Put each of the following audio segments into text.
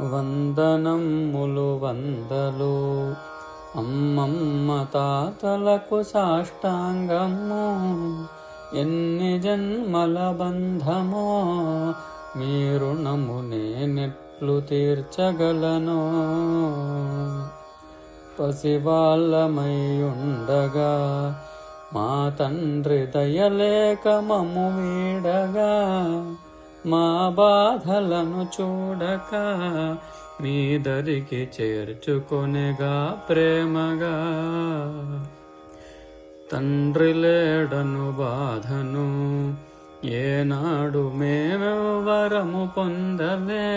వందనమ్ములు వందలు. అమ్మమ్మ తాతలకు సాష్టాంగము. ఎన్ని జన్మల బంధమో మీ రుణము నేనెట్లు తీర్చగలను. పసివాళ్ళమై ఉండగా మా తండ్రి దయలేక మము వీడగా మా బాధలను చూడక మీ దరికి చేర్చుకొనిగా ప్రేమగా. తండ్రి లేడను బాధను ఏనాడు మేమెవ్వరము పొందలే.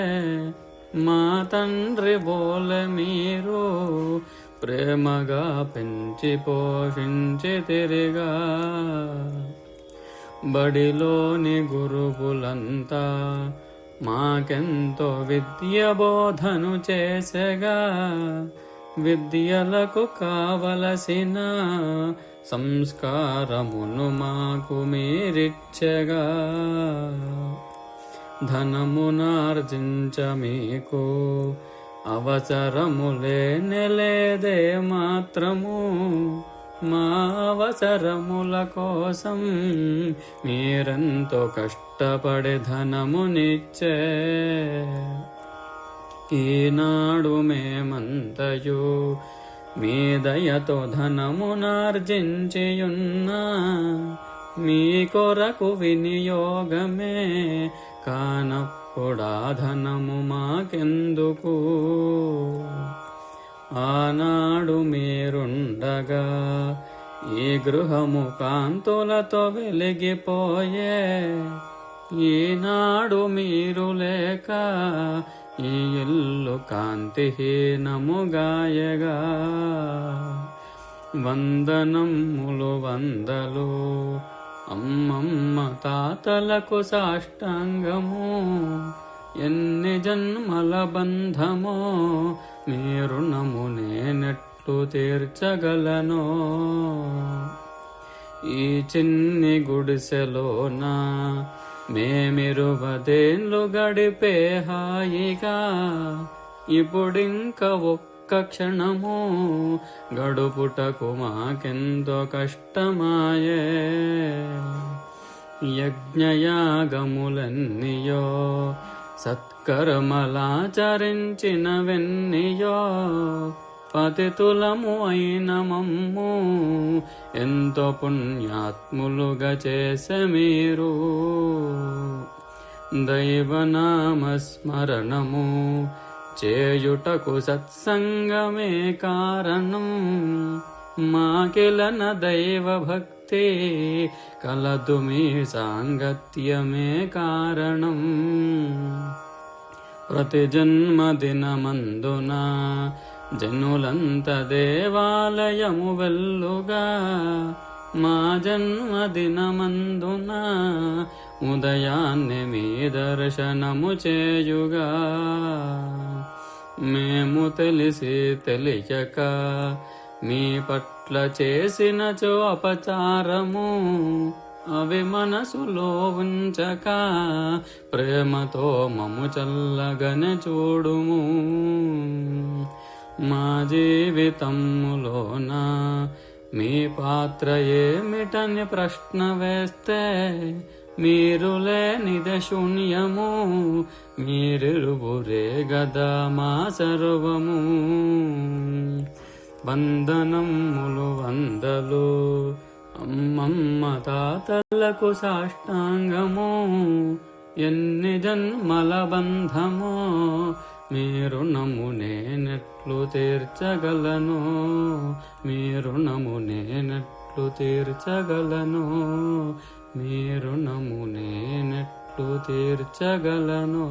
మా తండ్రి బోలె మీరు ప్రేమగా పెంచి పోషించి తిరిగా. బడిలోని గురువులంతా మాకెంతో విద్య బోధను చేసగా. విద్యలకు కావలసిన సంస్కారమును మాకు మీరిచ్చగా. ధనమునార్జించ మీకు అవసరములే నెలేదే మాత్రము. మా అవసరముల కోసం మీరెంతో కష్టపడి ధనమునిచ్చే. ఈనాడు మేమంతయు మీ దయతో ధనమునార్జించియున్నా మీ కొరకు వినియోగమే కానప్పుడా ధనము మాకెందుకు? ఆనాడు మీరుండగా ఈ గృహము కాంతులతో వెలిగిపోయే. ఈనాడు మీరు లేక ఈ ఇల్లు కాంతిహీనముగాయగా వందనములు వందలు అమ్మమ్మ తాతలకు సాష్టాంగము. ఎన్ని జన్మల బంధమో మీ రుణము నేనెట్లు తీర్చగలను. ఈ చిన్ని గుడిసెలోన మేమిరువదేన్లు గడిపే హాయిగా. ఇప్పుడింక ఒక్క క్షణము గడుపుటకు మాకెంతో కష్టమాయే. యజ్ఞయాగములన్నీయో సత్కర్మలాచరించిన వెన్నయో పతితులము అయిన మమ్ము. ఎంతో పుణ్యాత్ములుగా చేసే మీరు. దైవనామస్మరణము చేయుటకు సత్సంగమే కారణం. మాకిలన దైవ భక్తి కలదు మీ సాంగత్యమే కారణం. ప్రతి జన్మదినమందునా జనులంత దేవాలయము వెల్లుగా మా జన్మదినమందున ఉదయాన్నే మీ దర్శనము చేయుగా. మేము తెలిసి తెలియక మీ పట్ల చేసిన చో అపచారము అవి మనసులో ఉంచక ప్రేమతో మము చల్లగనే చూడుము. మా జీవితములోన? మీ పాత్ర ఏమిటని ప్రశ్న వేస్తే మీరు లేనిద శూన్యము. మీరిరువురే గదా మా సర్వము. వందనములు వందలు అమ్మమ్మ తాతలకు సాష్టాంగము. ఎన్ని జన్మల బంధమో మీరు నము నేనెట్లు తీర్చగలను. మీరు నము నేనెట్లు తీర్చగలను. మీరు నము నేనెట్లు తీర్చగలను.